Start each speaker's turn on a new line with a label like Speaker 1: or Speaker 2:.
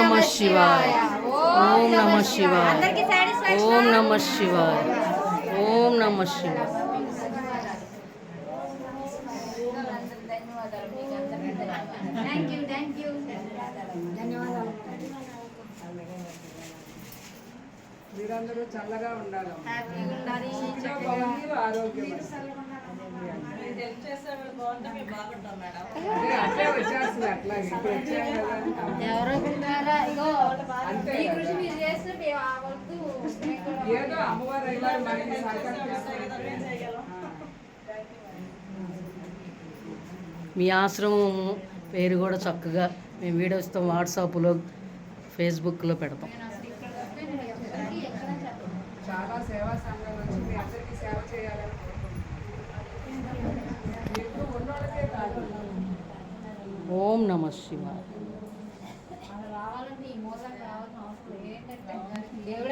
Speaker 1: నమ శివాయ ఓం నమ శివాయ
Speaker 2: అందరికీ సాటిస్ఫాక్షన్
Speaker 1: ఓం నమ శివాయ ఓం నమ శివాయ
Speaker 2: థ్యాంక్ యూ థ్యాంక్ యూ
Speaker 3: మీరందరూ చల్లగా ఉండాలి
Speaker 2: హ్యాపీగా ఉండాలి
Speaker 3: సుఖినో భవంతు, ఆరోగ్యం అదే అట్లే వచ్చేస్తుంది అట్లాగే ఇప్పుడు వచ్చాం కదా
Speaker 2: ఎవరో పిలిచారా ఇగో
Speaker 3: అంతే
Speaker 2: ఈ
Speaker 3: కదా.
Speaker 2: కృషి మీరు చేస్తే మేము ఆ వద్దు మేము కూడా
Speaker 3: ఏదో అమ్మవారు ఇలా మనకి సహకరిస్తారు
Speaker 1: మీ ఆశ్రమం పేరు కూడా చక్కగా మేము వీడియోస్తో వాట్సాప్లో ఫేస్బుక్లో పెడతాం.
Speaker 3: చాలా సేవా మీ అందరికీ సేవ చేయాలని
Speaker 1: ఓం నమ శివాయ.
Speaker 2: అలా రావాలంటే ఈ మూలకు రావాల్సిన అవసరం ఏంటంటే దేవుడు